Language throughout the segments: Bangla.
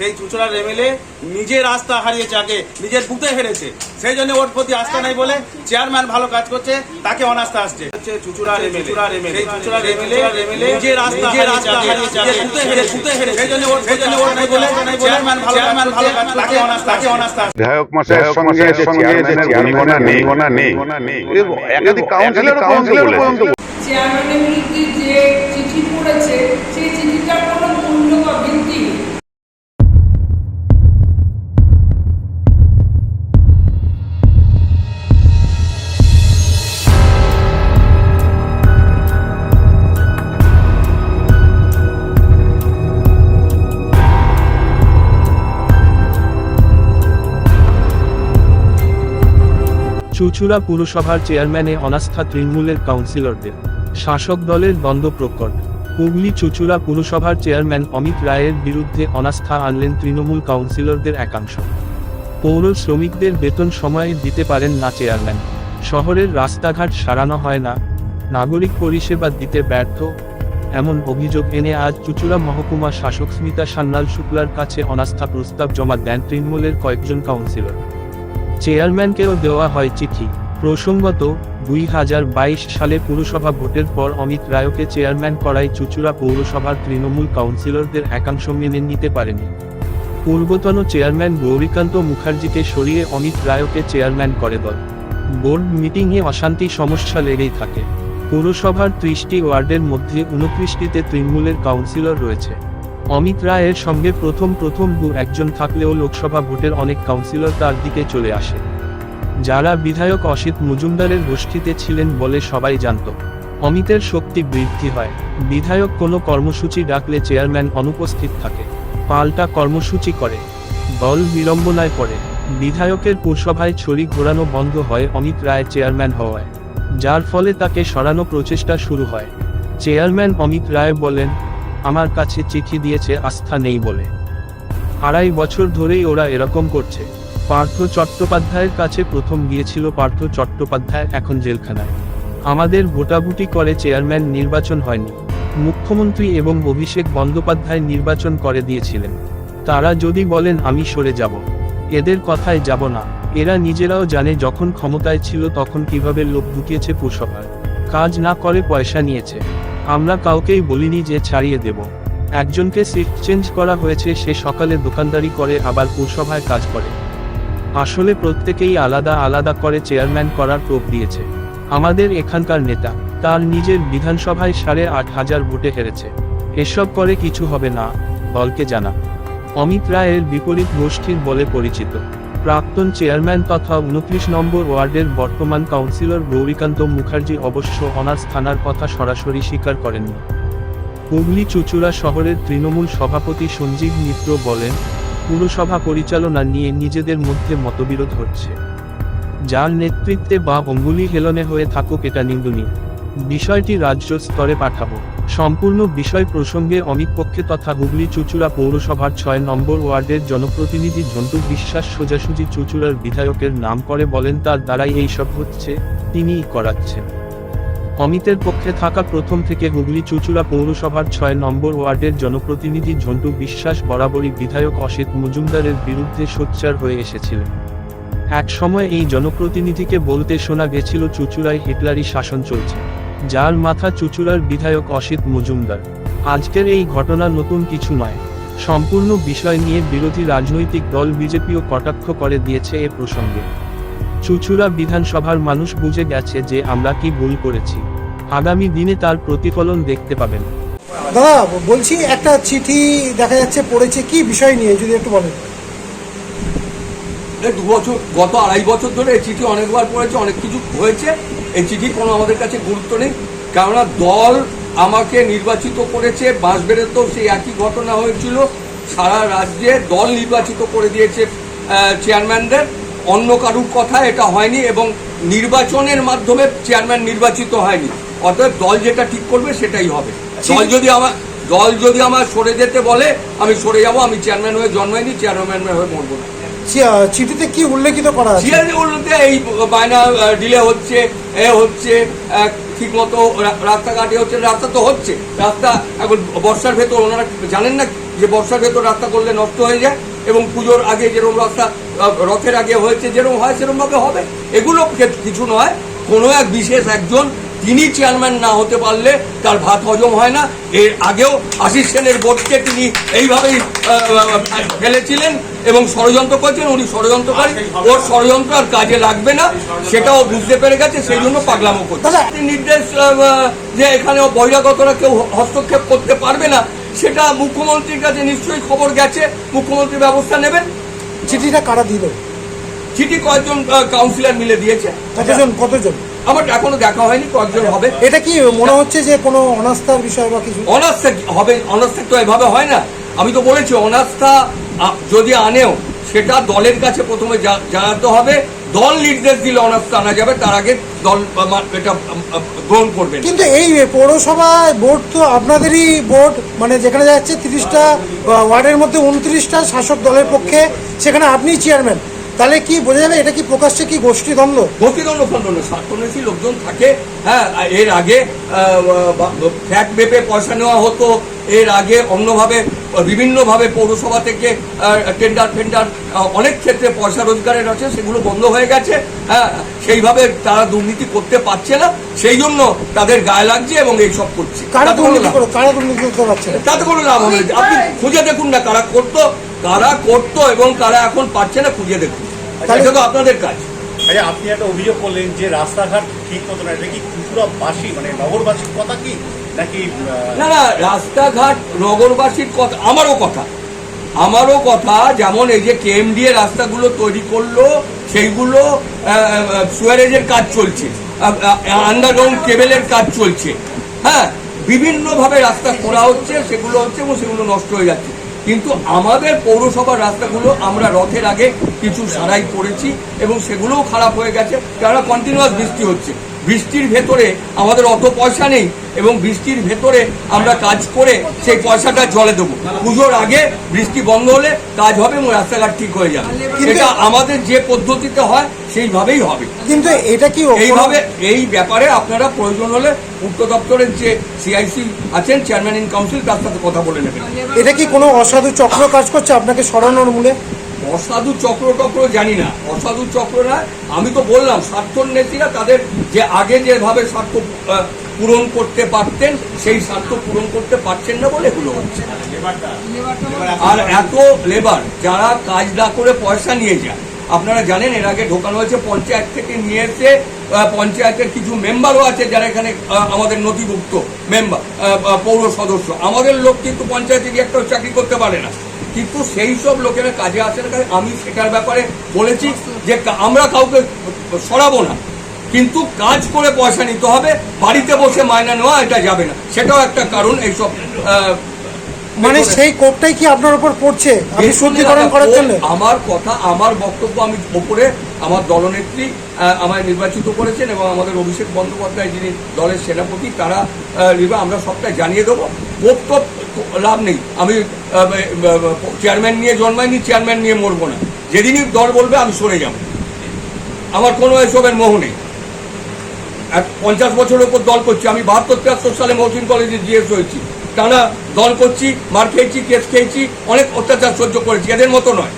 সেই চুচুড়ার এমএলএ নিজের আস্থা হারিয়েছে আগে নিজের বুথে হেরেছে। সেই জন্য ওর প্রতি আস্থা নাই বলে চেয়ারম্যান ভালো কাজ করছে তাকে অনাস্থা আসছে। হচ্ছে চুচুড়ার এমএলএ চুচুড়ার এমএলএ সেই চুচুড়ার এমএলএ এমএলএ নিজের আস্থা হারিয়েছে আগে নিজের বুথে হেরেছে বুথে হেরেছে। সেই জন্য ওর সেই জন্য ওর নাই বলে চেয়ারম্যান ভালো চেয়ারম্যান ভালো কাজ তাকে অনাস্থা তাকে অনাস্থা বিধায়ক মশাইয়ের সঙ্গে যে চেয়ারম্যানের বনিবনা নেই। এ একাধিক কাউন্সিলর কাউন্সিলর পর্যন্ত চেয়ারম্যানের বিরুদ্ধে যে চিঠি পড়েছে সেই চিঠিটার কোনো চুচুড়া পুরসভার চেয়ারম্যানে অনাস্থা তৃণমূলের কাউন্সিলরদের। শাসক দলের দ্বন্দ্ব প্রকট। হুগলি চুচুড়া পুরসভার চেয়ারম্যান অমিত রায়ের বিরুদ্ধে অনাস্থা আনলেন তৃণমূল কাউন্সিলরদের একাংশ। পৌর শ্রমিকদের বেতন সময়ে দিতে পারেন না চেয়ারম্যান। শহরের রাস্তাঘাট সারানো হয় না। নাগরিক পরিষেবা দিতে ব্যর্থ। এমন অভিযোগ এনে আজ চুচুড়া মহকুমা শাসক স্মিতা সান্যাল শুক্লার কাছে অনাস্থা প্রস্তাব জমা দেন তৃণমূলের কয়েকজন কাউন্সিলর। চেয়ারম্যানকেও দেওয়া হয় চিঠি। প্রসঙ্গত, দুই হাজার বাইশ সালে পুরসভা ভোটের পর অমিত রায়কে চেয়ারম্যান করায় চুচুড়া পৌরসভার তৃণমূল কাউন্সিলরদের একাংশ মেনে নিতে পারেনি। পূর্বতন চেয়ারম্যান গৌরীকান্ত মুখার্জিকে সরিয়ে অমিত রায়কে চেয়ারম্যান করে দল। বোর্ড মিটিংয়ে অশান্তি সমস্যা লেগেই থাকে। পৌরসভার ত্রিশটি ওয়ার্ডের মধ্যে উনত্রিশটিতে তৃণমূলের কাউন্সিলর রয়েছে। অমিত রায়ের সঙ্গে প্রথম প্রথম দু একজন থাকলেও লোকসভা ভোটের অনেক কাউন্সিলর তার দিকে চলে আসে। যারা বিধায়ক অসিত মজুমদারের গোষ্ঠীতে ছিলেন বলে সবাই জানত। অমিতের শক্তি বৃদ্ধি হয়। বিধায়ক কোনো কর্মসূচি ডাকলে চেয়ারম্যান অনুপস্থিত থাকে। পাল্টা কর্মসূচি করে। দল বিড়ম্বনায় পড়ে। বিধায়কের পুরসভায় ছড়ি ঘোরানো বন্ধ হয় অমিত রায় চেয়ারম্যান হওয়ায়। যার ফলে তাকে সরানো প্রচেষ্টা শুরু হয়। চেয়ারম্যান অমিত রায় বলেন আমার কাছে চিঠি দিয়েছে, আস্থা নেই বলে। আড়াই বছর ধরেই ওরা এরকম করছে। পার্থ চট্টোপাধ্যায়ের কাছে প্রথম গিয়েছিল পার্থ চট্টোপাধ্যায়, এখন জেলখানায়। আমাদের ভোটাভুটি করে চেয়ারম্যান নির্বাচন হয়নি। মুখ্যমন্ত্রী এবং অভিষেক বন্দ্যোপাধ্যায় নির্বাচন করে দিয়েছিলেন। তারা যদি বলেন, আমি সরে যাব। এদের কথায় যাব না। এরা নিজেরাও জানে, যখন ক্ষমতায় ছিল তখন কীভাবে লোক ঢুকিয়েছে পুরসভার কাজ না করে পয়সা নিয়েছে। আমরা কাউকেই বলিনি যে ছাড়িয়ে দেব। একজনকে সিট চেঞ্জ করা হয়েছে, সে সকালে দোকানদারি করে, আবার পুরসভায় কাজ করে। আসলে প্রত্যেকেই আলাদা আলাদা করে চেয়ারম্যান করার টোপ দিয়েছে। আমাদের এখানকার নেতা, তার নিজের বিধানসভায় সাড়ে আট হাজার ভোটে হেরেছে। এসব করে কিছু হবে না, দলকে জানা। অমিত রায়ের বিপরীত গোষ্ঠীর বলে পরিচিত। প্রাক্তন চেয়ারম্যান তথা উনত্রিশ নম্বর ওয়ার্ডের বর্তমান কাউন্সিলর গৌরীকান্ত মুখার্জি অবশ্য অনার্স থানার কথা সরাসরি স্বীকার করেননি। হুগলি চুচুড়া শহরের তৃণমূল সভাপতি সঞ্জীব মিত্র বলেন, পুরসভা পরিচালনা নিয়ে নিজেদের মধ্যে মতবিরোধ হচ্ছে। যার নেতৃত্বে বা অঙ্গুলি হেলনে হয়ে থাকুক এটা নিন্দনীয়। বিষয়টি রাজ্য স্তরে পাঠাবো। সম্পূর্ণ বিষয় প্রসঙ্গে অমিত পক্ষে তথা হুগলি চুচুড়া পৌরসভার ছয় নম্বর ওয়ার্ডের জনপ্রতিনিধি ঝন্টু বিশ্বাস সোজাসুজি চুচুড়ার বিধায়কের নাম করে বলেন, তার দ্বারাই এইসব হচ্ছে, তিনিই করাচ্ছেন। অমিতের পক্ষে থাকা প্রথম থেকে হুগলি চুচুড়া পৌরসভার ছয় নম্বর ওয়ার্ডের জনপ্রতিনিধি ঝন্টু বিশ্বাস বরাবরই বিধায়ক অসিত মজুমদারের বিরুদ্ধে সোচ্চার হয়ে এসেছিলেন। এক সময় এই জনপ্রতিনিধিকে বলতে শোনা গেছিল, চুচুড়ায় হিটলারি শাসন চলছে। যার মাথা চুচুড়ার বিধায়ক অসিত মজুমদার। আজকের এই ঘটনা নতুন কিছু নয়। সম্পূর্ণ বিষয় নিয়ে বিরোধী রাজনৈতিক দল বিজেপিও কটাক্ষ করে দিয়েছে এ প্রসঙ্গে। চুচুড়া বিধানসভার মানুষ বুঝে গেছে যে আমরা কি ভুল করেছি। আগামী দিনে তার প্রতিফলন দেখতে পাবেন। দাদা বলছি একটা চিঠি দেখা যাচ্ছে পড়েছে কি বিষয় নিয়ে যদি একটু বলেন। দু বছর গত আড়াই বছর ধরে চিঠি অনেকবার পড়েছে অনেক কিছু হয়েছে। এই চিঠি কোনো আমাদের কাছে গুরুত্ব নেই। কেননা দল আমাকে নির্বাচিত করেছে বাঁশবেড়েতেও সেই একই ঘটনা হয়েছিল। সারা রাজ্যে দল নির্বাচিত করে দিয়েছে চেয়ারম্যানদের। অন্য কারুর কথা এটা হয়নি এবং নির্বাচনের মাধ্যমে চেয়ারম্যান নির্বাচিত হয়নি। অতএব দল যেটা ঠিক করবে সেটাই হবে। দল যদি আমার দল যদি আমার সরে যেতে বলে আমি সরে যাব আমি চেয়ারম্যান হয়ে জন্মাইনি চেয়ারম্যান হয়ে মরবো না। চিঠিতে কি উল্লেখিত করা আছে? বলতে এই বায়না ডিলে হচ্ছে, এ হচ্ছে ঠিক রাস্তাঘাটে হচ্ছে, রাস্তা তো হচ্ছে। রাস্তা এখন বর্ষার ভেতর, ওনারা জানেন না যে বর্ষার ভেতর রাস্তা করলে নষ্ট হয়ে যায়? এবং পুজোর আগে যেরকম রাস্তা রথের আগে হয়েছে, যেরকম হয় সেরকম ভাবে হবে। এগুলো কিছু নয়। কোনো এক বিশেষ একজন তিনি চেয়ারম্যান না হতে পারলে তার ভাত হজম হয় না। এর আগেও আশিস সেনের বোর্ডকে তিনি এইভাবেই ফেলেছিলেন এবং ষড়যন্ত্র করছেন। উনি ষড়যন্ত্রকারী। ওর ষড়যন্ত্র আর কাজে লাগবে না। সেটাও বুঝতে পেরে গেছে সেই জন্য পাগলামো করছে। নির্দেশ যে এখানে বহিরাগতরা কেউ হস্তক্ষেপ করতে পারবে না সেটা মুখ্যমন্ত্রীর কাছে নিশ্চয়ই খবর গেছে। মুখ্যমন্ত্রী ব্যবস্থা নেবেন। চিঠিটা কারা দিল? চিঠি কয়েকজন কাউন্সিলর মিলে দিয়েছে। কতজন? কতজন? আমার এখনও দেখা হয়নি কয়েকজন হবে। এটা কি মনে হচ্ছে যে কোনো অনাস্থার বিষয় বা কিছু? অনাস্থা হবে? অনাস্থা তো এভাবে হয় না। আমি তো বলেছি অনাস্থা যদি আনেও সেটা দলের কাছে প্রথমে জানাতে হবে। দল নির্দেশ দিলে অনাস্থা আনা যাবে তার আগে দল এটা গ্রহণ করবে। কিন্তু এই পৌরসভা বোর্ড তো আপনাদেরই বোর্ড মানে যেখানে যাচ্ছে তিরিশটা ওয়ার্ডের মধ্যে উনত্রিশটা শাসক দলের পক্ষে সেখানে আপনিই চেয়ারম্যান তাহলে কি বোঝা যাবে এটা কি প্রকাশ্যে কি গোষ্ঠীদ্বন্দ্ব? গোষ্ঠীদ্বন্দ্ব ফন্দ্র স্বার্থন্বেষী লোকজন থাকে হ্যাঁ এর আগে ফ্ল্যাট মেপে পয়সা নেওয়া হতো এর আগে অন্যভাবে বিভিন্নভাবে পৌরসভা থেকে টেন্ডার ফেন্ডার অনেক ক্ষেত্রে পয়সা রোজগারের আছে সেগুলো বন্ধ হয়ে গেছে হ্যাঁ সেইভাবে তারা দুর্নীতি করতে পারছে না সেই জন্য তাদের গায়ে লাগছে এবং এইসব করছে। কারা দুর্নীতি কারা? দুর্নীতি করতে পারছে না? তাতে কোনো লাভ হবে আপনি খুঁজে দেখুন না কারা করতো কারা করতো এবং কারা এখন পারছে না খুঁজে দেখুন। তাহলে- এটা তো আপনাদের কাজ। আচ্ছা আপনি একটা অভিযোগ করলেন যে রাস্তাঘাট ঠিক মতো না এটা কি ত্রিপুরাবাসী মানে নগরবাসীর কথা কি? নাকি না না রাস্তাঘাট নগরবাসীর কথা আমারও কথা। আমারও কথা যেমন এই যে কেএমডিএ রাস্তাগুলো তৈরি করল সেইগুলো সুয়ারেজের কাজ চলছে আন্ডারগ্রাউন্ড কেবেলের কাজ চলছে। হ্যাঁ বিভিন্নভাবে রাস্তা করা হচ্ছে সেগুলো হচ্ছে এবং সেগুলো নষ্ট হয়ে যাচ্ছে। কিন্তু আমাদের পৌরসভার রাস্তাগুলো আমরা রথের আগে কিছু সারাই করেছি এবং সেগুলোও খারাপ হয়ে গেছে। তারা কন্টিনিউয়াস বৃষ্টি হচ্ছে বৃষ্টির ভেতরে আমাদের অত পয়সা নেই এবং বৃষ্টির ভেতরে আমরা কাজ করে সেই পয়সাটা জলে দেবো। পুজোর আগে বৃষ্টি বন্ধ হলে কাজ হবে এবং রাস্তাঘাট ঠিক হয়ে যাবে। এটা আমাদের যে পদ্ধতিতে হয় সেইভাবেই হবে। কিন্তু এটা কি এইভাবে এই ব্যাপারে আপনারা প্রয়োজন হলে পূর্ত দপ্তরের যে সিআইসি আছেন চেয়ারম্যান ইন কাউন্সিল তার সাথে কথা বলে নেবেন। এটা কি কোনো অসাধু চক্র কাজ করছে আপনাকে সরানোর মূলে? অসাধু চক্র টক্র জানি না। অসাধু চক্র না, আমি তো বললাম, স্বার্থন্বেষীরা তাদের যে আগে যেভাবে স্বার্থ পূরণ করতে পারতেন, সেই স্বার্থ পূরণ করতে পারছেন না বলে এগুলো হচ্ছে। আর এত লেবার যারা কাজ না করে পয়সা নিয়ে যায়, আপনারা জানেন, এর আগে ঢোকানো হয়েছে পঞ্চায়েত থেকে নিয়ে এসে পঞ্চায়েতের কিছু মেম্বারও আছে যারা এখানে আমাদের নথিভুক্ত মেম্বার পৌর সদস্য। আমাদের লোক কিন্তু পঞ্চায়েতে একটা চাকরি করতে পারে না। কিন্তু সেই সব লোকেরা কাজে আসে না আমি সেটার ব্যাপারে বলেছি যে আমরা কাউকে সরাবো না। কিন্তু কাজ করে পয়সা নিতে হবে, বাড়িতে বসে মায়না নেওয়া, এটা যাবে না। সেটাও একটা কারণ এইসব মানে সেই কোপটাই কি আপনার উপর পড়ছে? দেখুন শুদ্ধিকরণ করার জন্য। আমার কথা আমার বক্তব্য আমি ওপরে আমার দলনেত্রী আমায় নির্বাচিত করেছেন এবং আমাদের অভিষেক বন্দ্যোপাধ্যায় যিনি দলের সেনাপতি তারা আমরা সবটাই জানিয়ে দেবো। কোপ টোপ লাভ নেই। আমি চেয়ারম্যান নিয়ে জন্মাইনি চেয়ারম্যান নিয়ে মরবো না। যেদিনই দল বলবে আমি সরে যাব। আমার কোনো এসবের মোহ নেই। পঞ্চাশ বছরের উপর দল করছি। আমি বাহাত্তর তিয়াত্তর সালে মহসিন কলেজে জিএস হয়েছি। টানা দল করছি মার খেয়েছি কেস খেয়েছি অনেক অত্যাচার সহ্য করেছি এদের মতো নয়।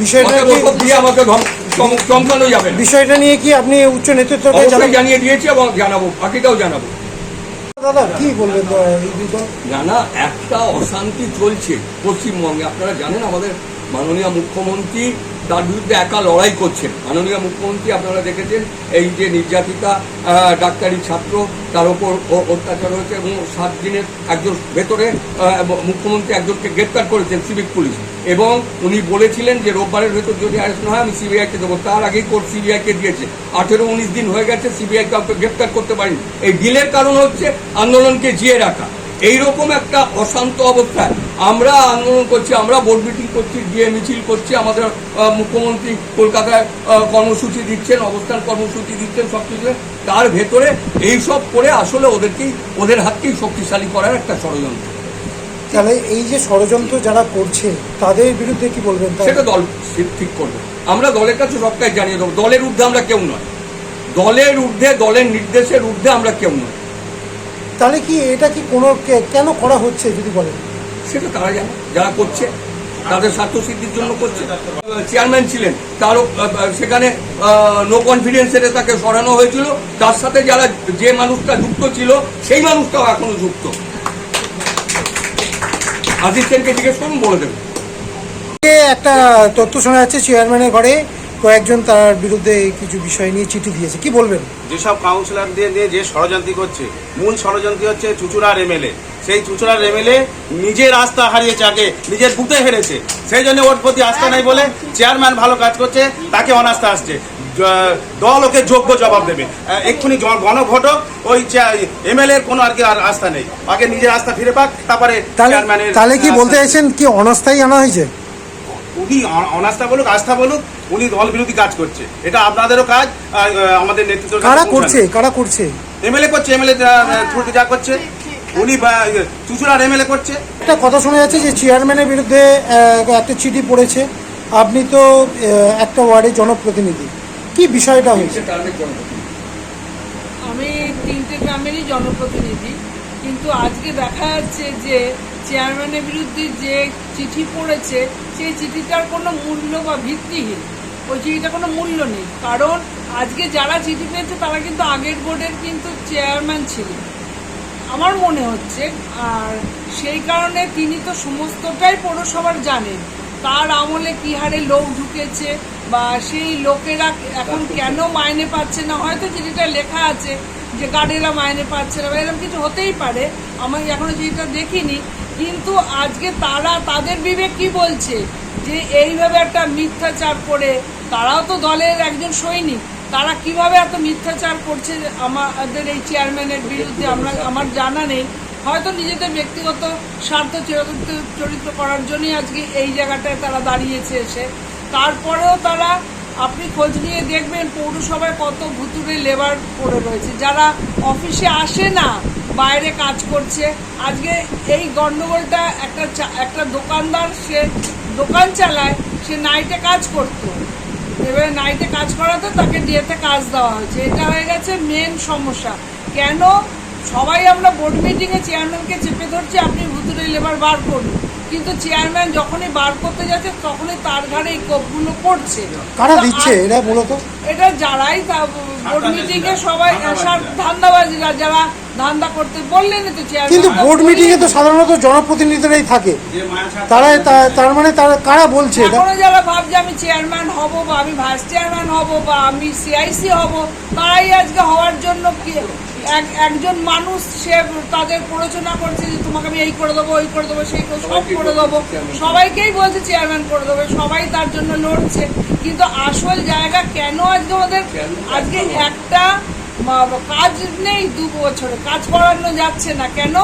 বিষয়টা অতএব কি ওসব দিয়ে আমাকে চমকানো যাবে বিষয়টা নিয়ে কি আপনি উচ্চ নেতৃত্বকে জানিয়ে দিয়েছি এবং জানাব বাকিটাও জানাব। দাদা কি বলবেন আহ, এই দুই দল? না না একটা অশান্তি চলছে পশ্চিমবঙ্গে। আপনারা জানেন আমাদের মাননীয় মুখ্যমন্ত্রী তার বিরুদ্ধে একা লড়াই করছেন। মাননীয় মুখ্যমন্ত্রী, আপনারা দেখেছেন, এই যে নির্যাতিতা ডাক্তারি ছাত্র, তার ওপর অত্যাচার হয়েছে এবং সাত দিনের একজন ভেতরে মুখ্যমন্ত্রী একজনকে গ্রেপ্তার করেছেন সিভিক পুলিশ। এবং উনি বলেছিলেন যে রোববারের ভেতর যদি অ্যারেস্ট না হয়, আমি সিবিআইকে দেবো। তার আগেই কোর্ট সিবিআইকে দিয়েছে। আঠেরো উনিশ দিন হয়ে গেছে, সিবিআই কাউকে গ্রেপ্তার করতে পারেনি। এই ডিলের কারণ হচ্ছে আন্দোলনকে জিয়ে রাখা। এইরকম একটা অশান্ত অবস্থায় আমরা আন্দোলন করছি আমরা বোর্ড মিটিং করছি গিয়ে মিছিল করছি আমাদের মুখ্যমন্ত্রী কলকাতায় কর্মসূচি দিচ্ছেন অবস্থান কর্মসূচি দিচ্ছেন সব কিছু। তার ভেতরে এইসব করে আসলে ওদেরকেই ওদের হাতকেই শক্তিশালী করার একটা ষড়যন্ত্র। তাহলে এই যে ষড়যন্ত্র যারা করছে তাদের বিরুদ্ধে কি বলবেন সেটা দল ঠিক- ঠিক করবে। আমরা দলের কাছে সবটাই জানিয়ে দেবো। দলের ঊর্ধ্বে আমরা কেউ নয়। দলের ঊর্ধ্বে দলের নির্দেশের ঊর্ধ্বে আমরা কেউ নয়। তাহলে কি এটা কি কোনো কেন করা হচ্ছে যদি বলেন? সেটা তারা জানে যারা করছে তাদের স্বার্থ সিদ্ধির জন্য করছে। চেয়ারম্যান ছিলেন তারও সেখানে নো কনফিডেন্সের তাকে সরানো হয়েছিল। তার সাথে যারা যে মানুষটা যুক্ত ছিল সেই মানুষটাও এখনও যুক্ত। আজিজ সেনকে জিজ্ঞেস করুন বলে দেবেন। একটা তথ্য শোনা যাচ্ছে চেয়ারম্যানের ঘরে। কয়েকজন তার বিরুদ্ধে কিছু বিষয় নিয়ে চিঠি দিয়েছে। কি বলবেন? যেসব কাউন্সিলর দিয়ে দিয়ে যে ষড়যন্ত্র করছে মূল ষড়যন্ত্র হচ্ছে চুচুড়ার এমএলএ। সেই চুচুড়ার এমএলএ নিজের আস্থা হারিয়েছে আগে নিজের বুথে হেরেছে সেই জন্য ওর প্রতি আস্থা নাই বলে চেয়ারম্যান ভালো কাজ করছে তাকে অনাস্থা আসছে। দল ওকে যোগ্য জবাব দেবে। এক্ষুনি গণভোটক ওই এমএলএ এর কোনো আর কি আর আস্থা নেই। আগে নিজের আস্থা ফিরে পাক তারপরে চেয়ারম্যানের তাহলে কি বলতে চাইছেন কি অনাস্থাই আনা হয়েছে? অ- অনাস্থা বলুক আস্থা বলুক উনি দল বিরোধী কাজ করছে। এটা আপনাদেরও কাজ আমাদের নেতৃত্ব কারা করছে? কারা করছে? এমএলএ করছে এমএলএ থ্রুতে যা করছে। উনি চুচুড়ার এমএলএ করছে। একটা কথা শোনা যাচ্ছে যে চেয়ারম্যানের বিরুদ্ধে একটা চিঠি পড়েছে। আপনি তো একটা ওয়ার্ডের জনপ্রতিনিধি। কি বিষয়টা হয়েছে? আমি তিনটে গ্রামেরই জনপ্রতিনিধি কিন্তু আজকে দেখা যাচ্ছে যে চেয়ারম্যানের বিরুদ্ধে যে চিঠি পড়েছে সেই চিঠিটার কোনো মূল্য বা ভিত্তিহীন। ওই চিঠিটার কোনো মূল্য নেই। কারণ আজকে যারা চিঠি পেয়েছে তারা কিন্তু আগের বোর্ডের কিন্তু চেয়ারম্যান ছিলেন। আমার মনে হচ্ছে আর সেই কারণে তিনি তো সমস্তটাই পৌরসভার জানেন। তার আমলে কি হারে লোক ঢুকেছে বা সেই লোকেরা এখন কেন মাইনে পাচ্ছে না? হয়তো চিঠিটা লেখা আছে যে গার্ডেরা মাইনে পাচ্ছে না বা এরকম কিছু হতেই পারে। আমি এখনও চিঠিটা দেখিনি। কিন্তু আজকে তারা তাদের বিবেক কি বলছে? যে এইভাবে একটা মিথ্যাচার করে তারাও তো দলের একজন সৈনিক। তারা কীভাবে এত মিথ্যাচার করছে আমাদের এই চেয়ারম্যানের বিরুদ্ধে? আমরা আমার জানা নেই। হয়তো নিজেদের ব্যক্তিগত স্বার্থ চরিত্র করার জন্যই আজকে এই জায়গাটায় তারা দাঁড়িয়েছে এসে। তারপরেও তারা, আপনি খোঁজ নিয়ে দেখবেন পৌরসভায় কত ভুতুরে লেবার পড়ে রয়েছে। যারা অফিসে আসে না, বাইরে কাজ করছে। আজকে এই গন্ডগোলটা একটা একটা দোকানদার সে দোকান চালায়, সে নাইটে কাজ করতো। এবারে নাইটে কাজ করাতে তাকে ডেতে কাজ দেওয়া হয়েছে। এটা হয়ে গেছে মেন সমস্যা। কেন? সবাই আমরা বোর্ড মিটিংয়ে চেয়ারম্যানকে চেপে ধরছি আপনি ভুতুরে লেবার বার করুন। কিন্তু চেয়ারম্যান যখনই বার করতে যাচ্ছে তখনই তার ঘাড়ে এই কোপগুলো পড়ছে। কারা দিচ্ছে? এরা মূলত? এটা যারাই বোর্ড মিটিংয়ে সবাই ধান্দাবাজিরা যারা ধান্দা করতে বললেনই তো চেয়ারম্যান কিন্তু বোর্ড মিটিং এ তো সাধারণত জনপ্রতিনিধিরাই থাকে। তারা তার মানে তারা কারা বলছে? এখনও যারা ভাবছে আমি চেয়ারম্যান হব বা আমি ভাইস চেয়ারম্যান হব বা আমি সিআইসি হব। তারাই আজকে হওয়ার জন্য কি এক- একজন মানুষ সে তাদের প্ররোচনা করছে যে তোমাকে আমি এই করে দেবো ওই করে দেবো সেই সব করে দেবো। সবাইকেই বলছে চেয়ারম্যান করে দেবে সবাই তার জন্য লড়ছে। কিন্তু আসল জায়গা কেন আজকে আমাদের আজকে একটা কাজ নেই দু বছরে। কাজ করানো যাচ্ছে না। কেন?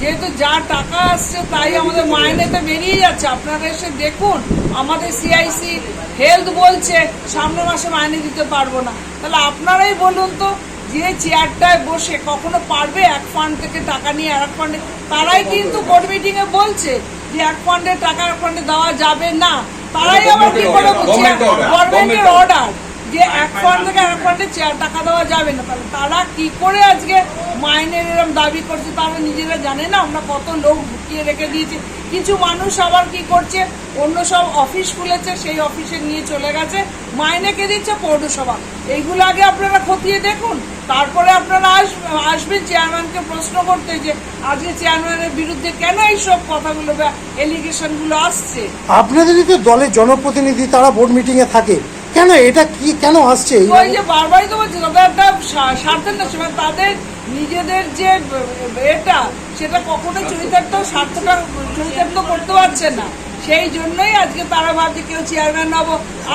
যেহেতু যা টাকা আসছে তাই আমাদের মাইনেতে বেরিয়ে যাচ্ছে। আপনারা এসে দেখুন আমাদের সিআইসি হেলথ বলছে সামনের মাসে মাইনে দিতে পারব না। তাহলে আপনারাই বলুন তো যে চেয়ারটায় বসে কখনো পারবে এক ফান্ড থেকে টাকা নিয়ে আর এক ফান্ডে তারাই কিন্তু বোর্ড মিটিংয়ে বলছে যে এক ফান্ডে টাকা এক ফান্ডে দেওয়া যাবে না। তারাই আবার কি করে গভর্নমেন্টের অর্ডার যে এক ফান্ড থেকে এক ফান্ডে টাকা দেওয়া যাবে না, তাহলে তারা কি করে আজকে মাইনের এরম দাবি করছে, তারা নিজেরা জানে না, আমরা কত লোক ঢুকিয়ে রেখে দিয়েছি। কিছু মানুষ আবার কি করছে, অন্য সব অফিস খুলেছে, সেই অফিসে নিয়ে চলে গেছে, মাইনে কে দিচ্ছে? পৌরসভা। এইগুলো আগে আপনারা খতিয়ে দেখুন, তারপরে আপনারা আস- আসবেন চেয়ারম্যানকে প্রশ্ন করতে যে, আজকে চেয়ারম্যানের বিরুদ্ধে কেন এইসব কথাগুলো বা এলিগেশনগুলো আসছে? আপনাদেরই তো দলের জনপ্রতিনিধি তারা বোর্ড মিটিংয়ে থাকে কেন এটা কি কেন আসছে? ওই যে বারবারই তো বলছি তাদের একটা স্বার্থের না সময় তাদের নিজেদের যে এটা সেটা কখনো চরিতার্থ স্বার্থটা চরিতার্থ করতে পারছে না। সেই জন্যই আজকে তারা ভাবছে কেউ চেয়ারম্যান হব।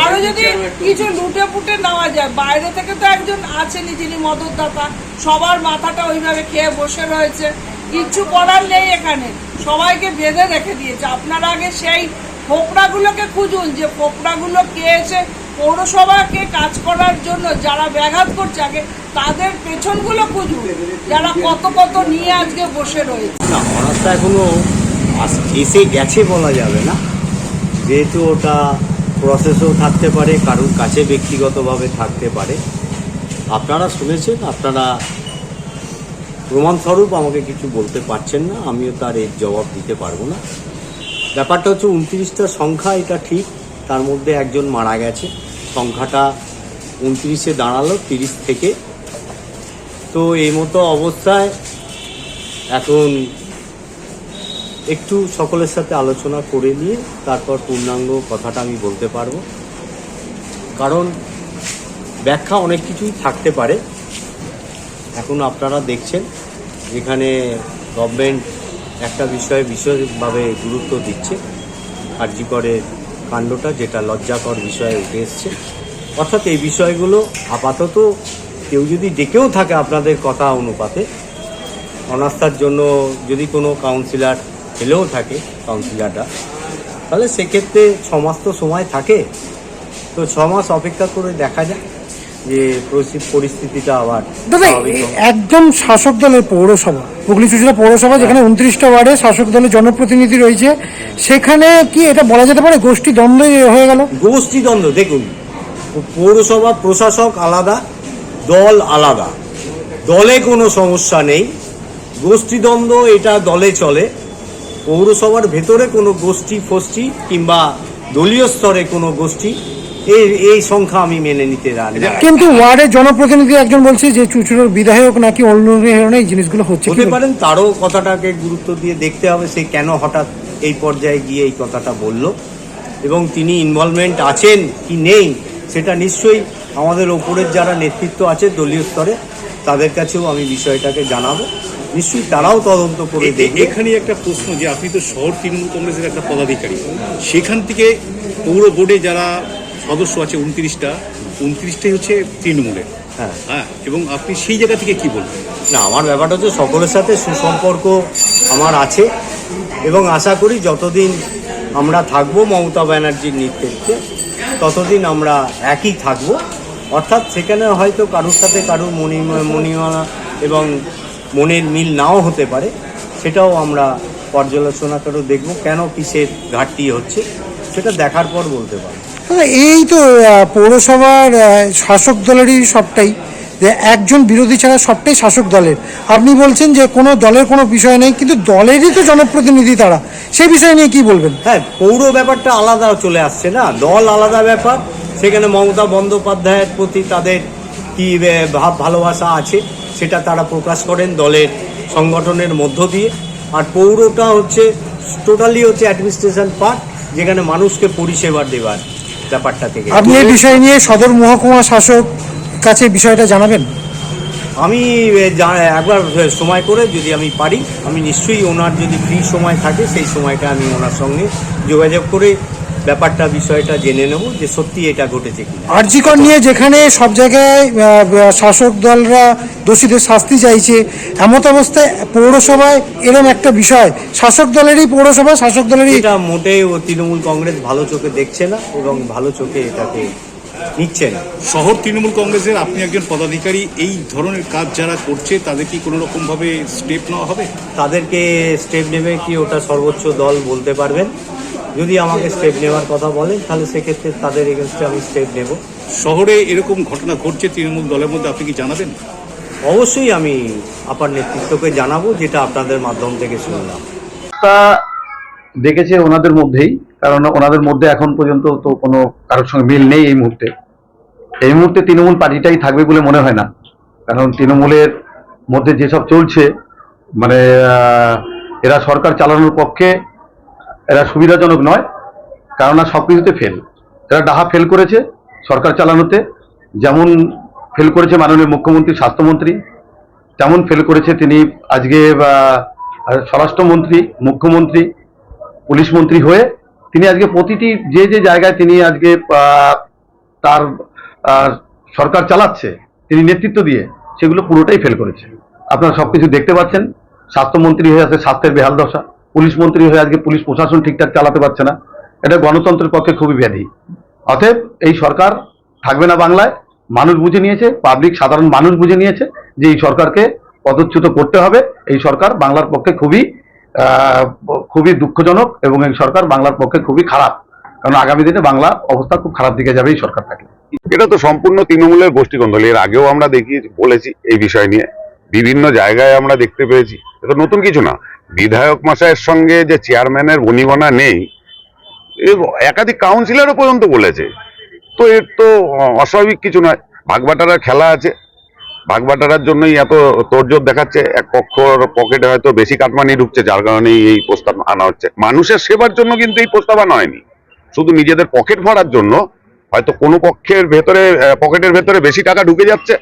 আরও যদি কিছু লুটে পুটে নেওয়া যায় বাইরে থেকে তো একজন আছেনই যিনি মদতদাতা সবার মাথাটা ওইভাবে খেয়ে বসে রয়েছে। কিচ্ছু করার নেই এখানে। সবাইকে বেঁধে রেখে দিয়েছে। আপনারা আগে সেই ফোকরাগুলোকে খুঁজুন যে ফোকরাগুলো কে এসে পৌরসভাকে কাজ করার জন্য যারা ব্যাঘাত করছে, আগে তাদের পেছনগুলো খুঁজুন। যারা কত কত নিয়ে আজকে বসে রয়েছে। না এখনও এসে গেছে বলা যাবে না। যেহেতু ওটা প্রসেসও থাকতে পারে, কারোর কাছে ব্যক্তিগতভাবে থাকতে পারে। আপনারা শুনেছেন, আপনারা প্রমাণস্বরূপ আমাকে কিছু বলতে পারছেন না, আমিও তার এর জবাব দিতে পারব না। ব্যাপারটা হচ্ছে, উনত্রিশটা সংখ্যা, এটা ঠিক। তার মধ্যে একজন মারা গেছে। সংখ্যাটা উনত্রিশে দাঁড়াল, তিরিশ থেকে। তো এই মতো অবস্থায় এখন একটু সকলের সাথে আলোচনা করে নিয়ে তারপর পূর্ণাঙ্গ কথাটা আমি বলতে পারব। কারণ ব্যাখ্যা অনেক কিছুই থাকতে পারে। এখন আপনারা দেখছেন যেখানে গভর্নমেন্ট একটা বিষয়ে বিশেষভাবে গুরুত্ব দিচ্ছে। কার্যকরের কাণ্ডটা যেটা লজ্জাকর বিষয়ে উঠে এসছে। অর্থাৎ এই বিষয়গুলো আপাতত কেউ যদি ডেকেও থাকে আপনাদের কথা অনুপাতে, অনাস্থার জন্য যদি কোনো কাউন্সিলার ফেলেও থাকে কাউন্সিলাররা তাহলে সেক্ষেত্রে ছমাস মাস তো সময় থাকে। তো ছমাস মাস অপেক্ষা করে দেখা যাক। যে পরিস্থিতি- পরিস্থিতিটা আবার দাদা। একদম শাসক দলের পৌরসভা হুগলি চুচুড়া পৌরসভা যেখানে উনত্রিশটা ওয়ার্ডে শাসক দলের জনপ্রতিনিধি রয়েছে সেখানে কি এটা বলা যেতে পারে গোষ্ঠী দ্বন্দ্ব হয়ে গেল গোষ্ঠীদ্বন্দ্ব দেখুন পৌরসভা প্রশাসক আলাদা দল আলাদা দলে কোনো সমস্যা নেই গোষ্ঠীদ্বন্দ্ব এটা দলে চলে পৌরসভার ভেতরে কোনো গোষ্ঠী ফোষ্ঠী কিংবা দলীয় স্তরে কোনো গোষ্ঠী এই এই সংখ্যা আমি মেনে নিতে রাজি কিন্তু ওয়ার্ডের জনপ্রতিনিধি একজন বলছে যে চুচুড়োর বিধায়ক নাকি অনুপ্রেরণা এই জিনিসগুলো হচ্ছে। হতে পারেন তারও কথাটাকে গুরুত্ব দিয়ে দেখতে হবে সে কেন হঠাৎ এই পর্যায়ে গিয়ে এই কথাটা বলল। এবং তিনি ইনভলভমেন্ট আছেন কি নেই সেটা নিশ্চয়ই আমাদের ওপরের যারা নেতৃত্ব আছে দলীয় স্তরে তাদের কাছেও আমি বিষয়টাকে জানাব। নিশ্চয়ই তারাও তদন্ত করে দেখবে। এখানে একটা প্রশ্ন যে আপনি তো শহর তৃণমূল কংগ্রেসের একটা পদাধিকারী। সেখান থেকে পৌর বোর্ডে যারা সদস্য আছে উনত্রিশটা। উনত্রিশটাই হচ্ছে তৃণমূলের। হ্যাঁ। হ্যাঁ এবং আপনি সেই জায়গা থেকে কি বলবেন? না আমার ব্যাপারটা হচ্ছে সকলের সাথে সুসম্পর্ক আমার আছে এবং আশা করি যতদিন আমরা থাকব মমতা ব্যানার্জির নেতৃত্বে ততদিন আমরা একই থাকব। অর্থাৎ সেখানে হয়তো কারোর সাথে কারোর মনি মণিমালা এবং মনের মিল নাও হতে পারে সেটাও আমরা পর্যালোচনা করে দেখব কেন কিসের ঘাটতি হচ্ছে সেটা দেখার পর বলতে পারব। এই তো পৌরসভার শাসক দলেরই সবটাই, যে একজন বিরোধী ছাড়া সবটাই শাসক দলের। আপনি বলছেন যে কোনো দলের কোনো বিষয় নেই, কিন্তু দলেরই তো জনপ্রতিনিধি তারা। সেই বিষয় নিয়ে কি বলবেন? হ্যাঁ পৌর ব্যাপারটা আলাদা চলে আসছে না। দল আলাদা ব্যাপার। সেখানে মমতা বন্দ্যোপাধ্যায়ের প্রতি তাদের কি ভাব, ভালোবাসা আছে, সেটা তারা প্রকাশ করেন দলের সংগঠনের মধ্য দিয়ে। আর পৌরটা হচ্ছে, টোটালি হচ্ছে অ্যাডমিনিস্ট্রেশন পার্ট যেখানে মানুষকে পরিষেবা দেওয়ার। ব্যাপারটা থেকে আপনি এই বিষয় নিয়ে সদর মহকুমা শাসক কাছে বিষয়টা জানাবেন? আমি একবার সময় করে যদি আমি পারি আমি নিশ্চয়ই ওনার যদি ফ্রি সময় থাকে সেই সময়টা আমি ওনার সঙ্গে যোগাযোগ করে ব্যাপারটা বিষয়টা জেনে নেব যে সত্যি এটা ঘটেছে কিনা। আরজিকর নিয়ে যেখানে সব জায়গায় শাসক দলরা দোষীদের শাস্তি চাইছে এমত অবস্থায় পৌরসভায় এরম একটা বিষয়। শাসক দলেরই পৌরসভা শাসক দলেরই এটা মোটেও তৃণমূল কংগ্রেস ভালো চোখে দেখছে না এবং ভালো চোখে এটাকে নিচ্ছে না। শহর তৃণমূল কংগ্রেসের আপনি একজন পদাধিকারী এই ধরনের কাজ যারা করছে তাদের কি কোনো রকমভাবে স্টেপ নেওয়া হবে? তাদেরকে স্টেপ নেবে কি ওটা সর্বোচ্চ দল বলতে পারবেন। যদি আমাকে স্টেপ নেওয়ার কথা বলেন তাহলে সেক্ষেত্রে তাদের এগেনস্টে আমি স্টেপ নেব। শহরে এরকম ঘটনা ঘটছে তৃণমূল দলের মধ্যে আপনি কি জানাবেন? অবশ্যই আমি আপার নেতৃত্বকে জানাব যেটা আপনাদের মাধ্যম থেকে শুনলাম। তা দেখেছে ওনাদের মধ্যেই কারণ ওনাদের মধ্যে এখন পর্যন্ত তো কোনো কারোর সঙ্গে মিল নেই এই মুহূর্তে। এই মুহূর্তে তৃণমূল পার্টিটাই থাকবে বলে মনে হয় না। কারণ তৃণমূলের মধ্যে যেসব চলছে মানে এরা সরকার চালানোর পক্ষে এরা সুবিধাজনক নয়, কেননা সব কিছুতে ফেল এরা ডাহা ফেল করেছে সরকার চালানোতে, যেমন ফেল করেছে মাননীয় মুখ্যমন্ত্রী, স্বাস্থ্যমন্ত্রী, তেমন ফেল করেছে তিনি আজকে স্বরাষ্ট্রমন্ত্রী, মুখ্যমন্ত্রী, পুলিশ মন্ত্রী হয়ে তিনি আজকে প্রতিটি যে যে জায়গায় তিনি আজকে তার সরকার চালাচ্ছে, তিনি নেতৃত্ব দিয়ে সেগুলো পুরোটাই ফেল করেছে। আপনারা সব কিছু দেখতে পাচ্ছেন, স্বাস্থ্যমন্ত্রী হয়ে আছে স্বাস্থ্যের বেহাল দশা। পুলিশ মন্ত্রী হয়ে আজকে পুলিশ প্রশাসন ঠিকঠাক চালাতে পারছে না। এটা গণতন্ত্রের পক্ষে খুবই ব্যাধি। অতএব এই সরকার থাকবে না বাংলায়, মানুষ বুঝে নিয়েছে পাবলিক সাধারণ মানুষ বুঝে নিয়েছে যে এই সরকারকে পদচ্যুত করতে হবে। এই সরকার বাংলার পক্ষে খুবই খুবই দুঃখজনক এবং এই সরকার বাংলার পক্ষে খুবই খারাপ। কারণ আগামী দিনে বাংলা অবস্থা খুব খারাপ দিকে যাবে এই সরকার থাকলে। এটা তো সম্পূর্ণ তৃণমূলের গোষ্ঠীকন্দল এর আগেও আমরা দেখি বলেছি এই বিষয় নিয়ে। বিভিন্ন জায়গায় আমরা দেখতে পেয়েছি। এটা নতুন কিছু না। বিধায়ক মশাইয়ের সঙ্গে যে চেয়ারম্যানের বনিবনা নেই একাধিক কাউন্সিলরও পর্যন্ত বলেছে। তো এর তো অস্বাভাবিক কিছু নয়। ভাগবাটারার খেলা আছে। ভাগবাটারার জন্যই এত তোরজোর দেখাচ্ছে। এক পক্ষর পকেটে হয়তো বেশি কাটমানি ঢুকছে, যার কারণেই এই প্রস্তাব আনা হচ্ছে। মানুষের সেবার জন্য কিন্তু এই প্রস্তাব আনা হয়নি। শুধু নিজেদের পকেট ভরার জন্য হয়তো কোনো পক্ষের ভেতরে, পকেটের ভেতরে বেশি টাকা ঢুকে যাচ্ছে।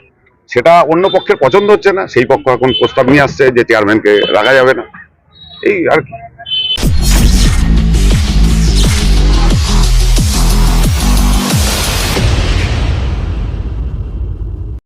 সেটা অন্য পক্ষের পছন্দ হচ্ছে না, সেই পক্ষ এখন প্রস্তাব নিয়ে আসছে যে চেয়ারম্যানকে রাখা যাবে না। এই আর কি।